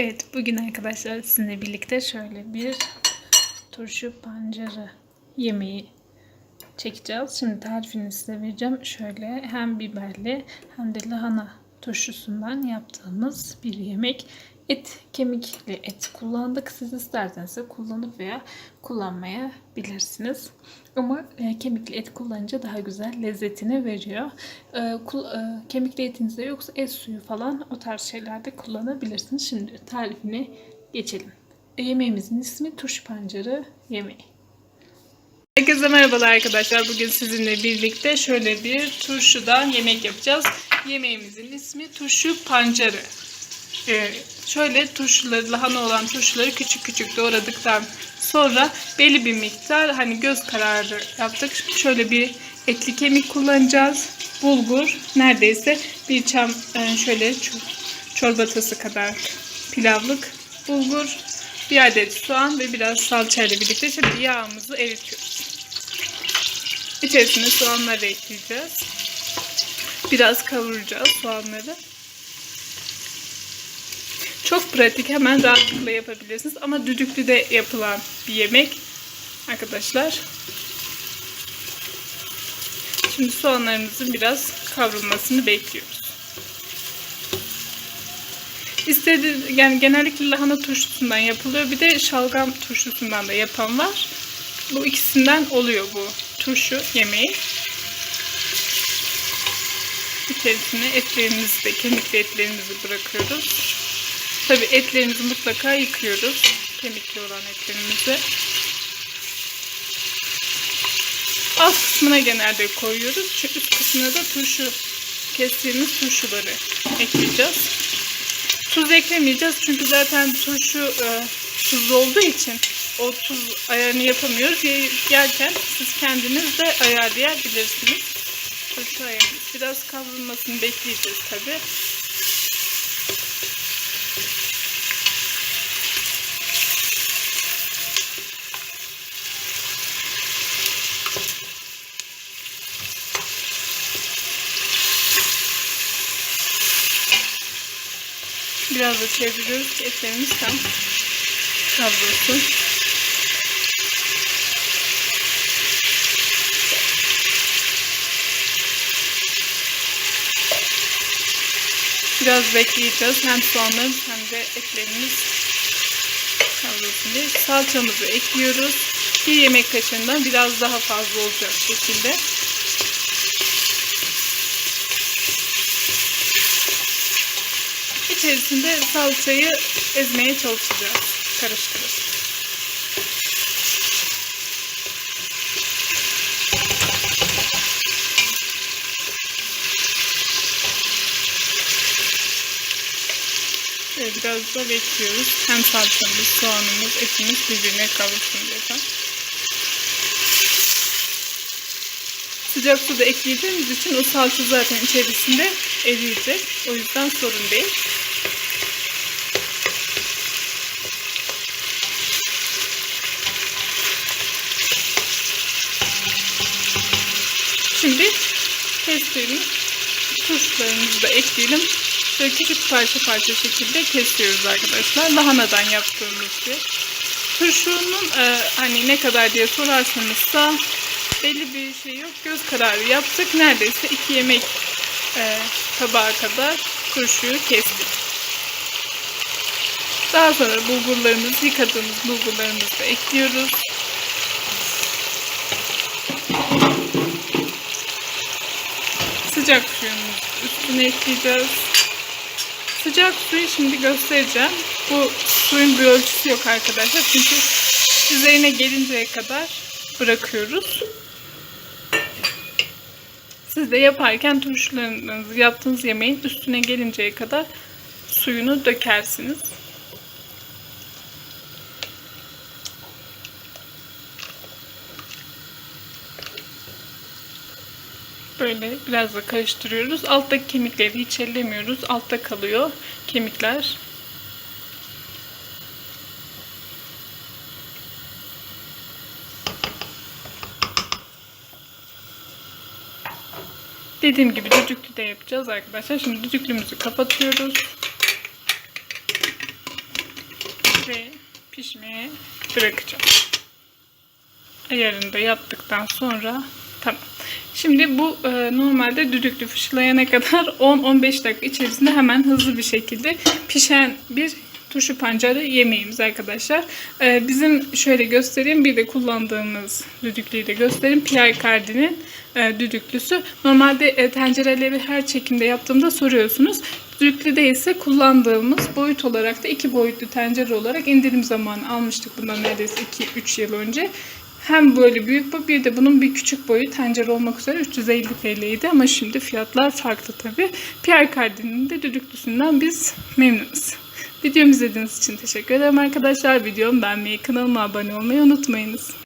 Evet, bugün arkadaşlar sizinle birlikte şöyle bir turşu pancarı yemeği çekeceğiz. Şimdi tarifini size vereceğim. Şöyle hem biberli hem de lahana turşusundan yaptığımız bir yemek. Et, kemikli et kullandık. Siz isterseniz kullanıp veya kullanmayabilirsiniz. Ama e, kemikli et kullanınca daha güzel lezzetini veriyor. E, kul- e, kemikli etinizde yoksa et suyu falan o tarz şeylerde kullanabilirsiniz. Şimdi tarifine geçelim. E, yemeğimizin ismi turşu pancarı yemeği. Herkese merhabalar arkadaşlar. Bugün sizinle birlikte şöyle bir turşudan yemek yapacağız. Yemeğimizin ismi turşu pancarı. Ee, şöyle turşuları, lahana olan turşuları küçük küçük doğradıktan sonra belli bir miktar hani göz kararı yaptık. Şöyle bir etli kemik kullanacağız. Bulgur neredeyse bir çam e, şöyle çor- çorba tası kadar pilavlık bulgur, bir adet soğan ve biraz salça ile birlikte şimdi yağımızı eritiyoruz. İçerisine soğanları ekleyeceğiz. Biraz kavuracağız soğanları. Çok pratik hemen rahatlıkla yapabilirsiniz ama düdüklü de yapılan bir yemek arkadaşlar. Şimdi soğanlarımızın biraz kavrulmasını bekliyoruz. İstediği, yani genellikle lahana turşusundan yapılıyor. Bir de şalgam turşusundan da yapan var. Bu ikisinden oluyor bu turşu yemeği. İçerisine etlerimizi de, kemikli etlerimizi bırakıyoruz. Tabi etlerimizi mutlaka yıkıyoruz. Kemikli olan etlerimizi. Alt kısmına genelde koyuyoruz. Çünkü üst kısmına da turşu, kestiğimiz turşuları ekleyeceğiz. Tuz eklemeyeceğiz çünkü zaten turşu e, tuzlu olduğu için o tuz ayarını yapamıyoruz. Ye- Yerken siz kendiniz de ayarlayabilirsiniz. Turşu ayarını. Biraz kavrulmasını bekleyeceğiz tabi. Biraz da çeviriyoruz etlerimiz tam kavrulsun. Biraz bekleyeceğiz. Hem soğanlarımız hem de etlerimiz kavrulsun. Salçamızı ekliyoruz. Bir yemek kaşığından biraz daha fazla olacak şekilde. İçerisinde salçayı ezmeye çalışacağız. Karıştırıp. Şöyle biraz da bekliyoruz. Hem salçamız, soğanımız, etimiz birbirine kavursun diye. Sıcak su da ekleyeceğimiz için o salça zaten içerisinde eriyecek. O yüzden sorun değil. Şimdi kestiğimiz turşularımızı da ekleyelim. Böyle küçük parça parça şekilde kesiyoruz arkadaşlar. Lahanadan yaptığımız bir. Turşunun e, hani ne kadar diye sorarsanız da belli bir şey yok. Göz kararı yaptık. Neredeyse iki yemek e, tabağı kadar turşuyu kestik. Daha sonra bulgurlarımızı, yıkadığımız bulgurlarımızı da ekliyoruz. Sıcak suyumuzu üstüne ekleyeceğiz. Sıcak suyu şimdi göstereceğim. Bu suyun bir ölçüsü yok arkadaşlar. Çünkü üzerine gelinceye kadar bırakıyoruz. Siz de yaparken turşularınızı yaptığınız yemeğin üstüne gelinceye kadar suyunu dökersiniz. Böyle biraz da karıştırıyoruz. Alttaki kemikleri hiç ellemiyoruz. Altta kalıyor kemikler. Dediğim gibi düdüklü de yapacağız arkadaşlar. Şimdi düdüklümüzü kapatıyoruz. Ve pişmeye bırakacağım. Ayarını da yaptıktan sonra tamam. Şimdi bu e, normalde düdüklü fışılayana kadar 10-15 dakika içerisinde hemen hızlı bir şekilde pişen bir turşu pancarı yemeğimiz arkadaşlar. E, bizim şöyle göstereyim bir de kullandığımız düdüklüyü de göstereyim. Pierre Cardin'in e, düdüklüsü. Normalde e, tencereleri her çekimde yaptığımda soruyorsunuz. Düdüklüde ise kullandığımız boyut olarak da iki boyutlu tencere olarak indirim zamanı almıştık bundan neredeyse 2-3 yıl önce. Hem böyle büyük bu bir de bunun bir küçük boyu tencere olmak üzere 350 TL'ydi ama şimdi fiyatlar farklı tabi. Pierre Cardin'in de düdüklüsünden biz memnunuz. Videomu izlediğiniz için teşekkür ederim arkadaşlar. Videomu beğenmeyi, kanalıma abone olmayı unutmayınız.